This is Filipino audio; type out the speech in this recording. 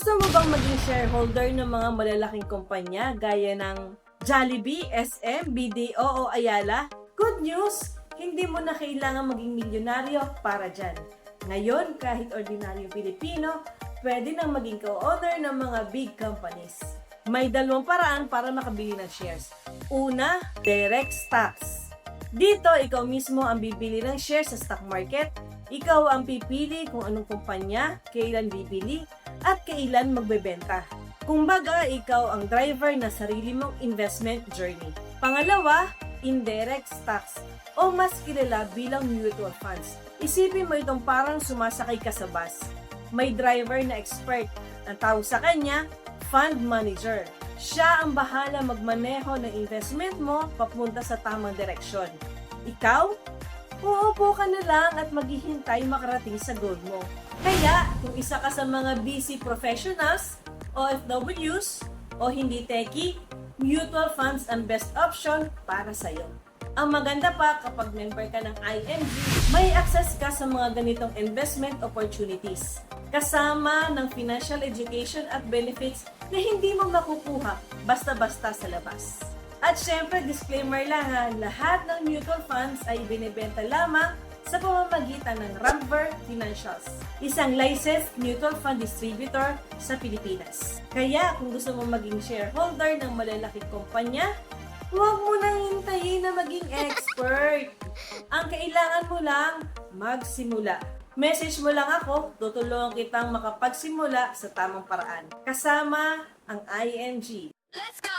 Gusto mo bang maging shareholder ng mga malalaking kumpanya gaya ng Jollibee, SM, BDO o Ayala? Good news! Hindi mo na kailangan maging milyonaryo para dyan. Ngayon, kahit ordinaryong Pilipino, pwede nang maging co-owner ng mga big companies. May dalawang paraan para makabili ng shares. Una, direct stocks. Dito, ikaw mismo ang bibili ng shares sa stock market. Ikaw ang pipili kung anong kumpanya, kailan bibili, at kailan magbebenta. Kumbaga, ikaw ang driver na sarili mong investment journey. Pangalawa, indirect stocks o mas kilala bilang mutual funds. Isipin mo itong parang sumasakay ka sa bus. May driver na expert. Ang tawag sa kanya, fund manager. Siya ang bahala magmaneho ng investment mo papunta sa tamang direksyon. Ikaw, uupo ka na lang at maghihintay makarating sa goal mo. Kaya, kung isa ka sa mga busy professionals, OFWs, o hindi techie, mutual funds ang best option para sa'yo. Ang maganda pa kapag member ka ng IMG, may access ka sa mga ganitong investment opportunities. Kasama ng financial education at benefits na hindi mo makukuha basta-basta sa labas. At syempre, disclaimer lang ha, lahat ng mutual funds ay binibenta lamang sa pamamagitan ng Ramver Financials, isang licensed mutual fund distributor sa Pilipinas. Kaya kung gusto mo maging shareholder ng malalaking kumpanya, huwag mo nang hintayin na maging expert. Ang kailangan mo lang, magsimula. Message mo lang ako, tutulungan kitang makapagsimula sa tamang paraan. Kasama ang ING. Let's go!